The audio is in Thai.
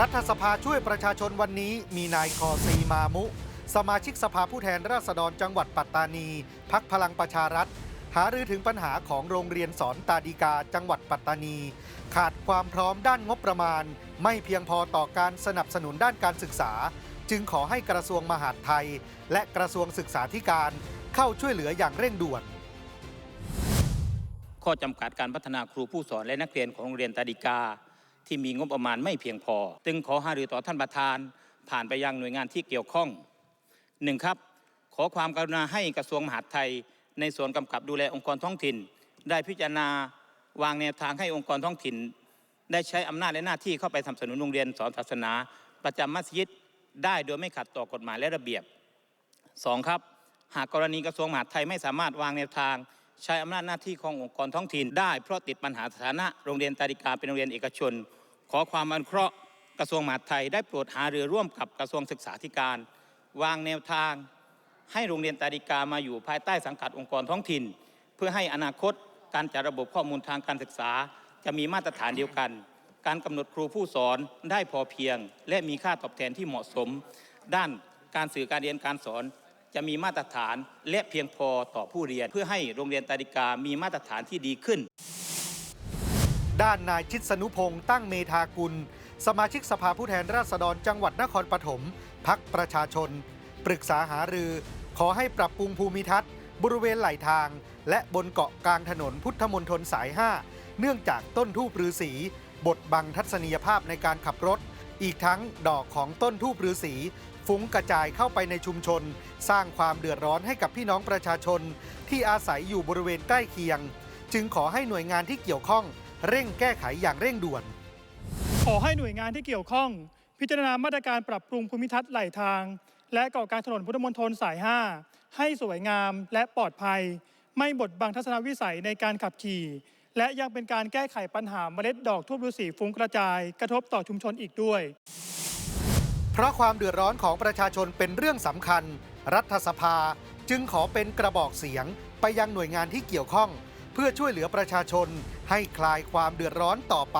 รัฐสภาช่วยประชาชนวันนี้มีนายคอซีมามุ สมาชิกสภาผู้แทนราษฎรจังหวัดปัตตานี พักพลังประชารัฐ หารือถึงปัญหาของโรงเรียนสอนตาดีกาจังหวัดปัตตานี ขาดความพร้อมด้านงบประมาณ ไม่เพียงพอต่อการสนับสนุนด้านการศึกษา จึงขอให้กระทรวงมหาดไทย และกระทรวงศึกษาธิการเข้าช่วยเหลืออย่างเร่งด่วน ข้อจำกัดการพัฒนาครูผู้สอนและนักเรียนของโรงเรียนตาดิกา ที่มีงบประมาณไม่เพียงพอ จึงขอหารือต่อท่านประธาน ผ่านไปยังหน่วยงานที่เกี่ยวข้องหนึ่งครับ ขอความกรุณาให้กระทรวงมหาดไทย ในส่วนกำกับดูแลองค์กรท้องถิ่น ได้พิจารณาวางแนวทางให้องค์กรท้องถิ่น ได้ใช้อำนาจและหน้าที่เข้าไปสนับสนุนโรงเรียนสอนศาสนา ประจำมัสยิดได้โดยไม่ขัดต่อกฎหมายและระเบียบสองครับ หากกรณีกระทรวงมหาดไทยไม่สามารถวางแนวทาง ใช้อำนาจหน้าที่ขององค์กรท้องถิ่นได้ เพราะติดปัญหาสถานะโรงเรียนตาดิกาเป็นโรงเรียนเอกชน ขอความอนุเคราะห์กระทรวงมหาดไทยได้โปรดหาเรือร่วมกับกระทรวงศึกษาธิการ วางแนวทาง ให้โรงเรียนตาดิกามาอยู่ภายใต้สังกัดองค์กรท้องถิ่น เพื่อให้อนาคตการจัดระบบข้อมูลทางการศึกษา จะมีมาตรฐานเดียวกัน การกำหนดครูผู้สอนได้พอเพียง และมีค่าตอบแทนที่เหมาะสม ด้านการสื่อการเรียนการสอน จะมีมาตรฐานและเพียงพอต่อผู้เรียน เพื่อให้โรงเรียนตาดิกามีมาตรฐานที่ดีขึ้น ด้านนายชิดสนุพงษ์ตั้งเมธากุล สมาชิกสภาผู้แทนราษฎรจังหวัดนครปฐมพักประชาชน ปรึกษาหารือ ขอให้ปรับปรุงภูมิทัศน์ บริเวณไหลทาง และบนเกาะกลางถนนพุทธมนตรสาย 5 เนื่องจากต้นทูปฤาษีบดบังทัศนียภาพในการขับรถ อีกทั้งดอกของต้นทูปฤาษี ฟุ้งกระจายเข้าไปในชุมชน สร้างความเดือดร้อนให้กับพี่น้องประชาชน ที่อาศัยอยู่บริเวณใกล้เคียง จึงขอให้หน่วยงานที่เกี่ยวข้องเร่งแก้ไขอย่างเร่งด่วน ขอให้หน่วยงานที่เกี่ยวข้อง พิจารณามาตรการปรับปรุงภูมิทัศน์ไหลทาง และก่อการถนนพุทธมณฑลสาย 5 ให้สวยงามและปลอดภัย ไม่บดบังทัศนวิสัยในการขับขี่ และยังเป็นการแก้ไขปัญหาเมล็ดดอกทูบฤาษีฟุ้งกระจาย กระทบต่อชุมชนอีกด้วย เพราะความเดือดร้อนของประชาชนเป็นเรื่องสำคัญ รัฐสภาจึงขอเป็นกระบอกเสียงไปยังหน่วยงานที่เกี่ยวข้อง เพื่อช่วยเหลือประชาชนให้คลายความเดือดร้อนต่อไป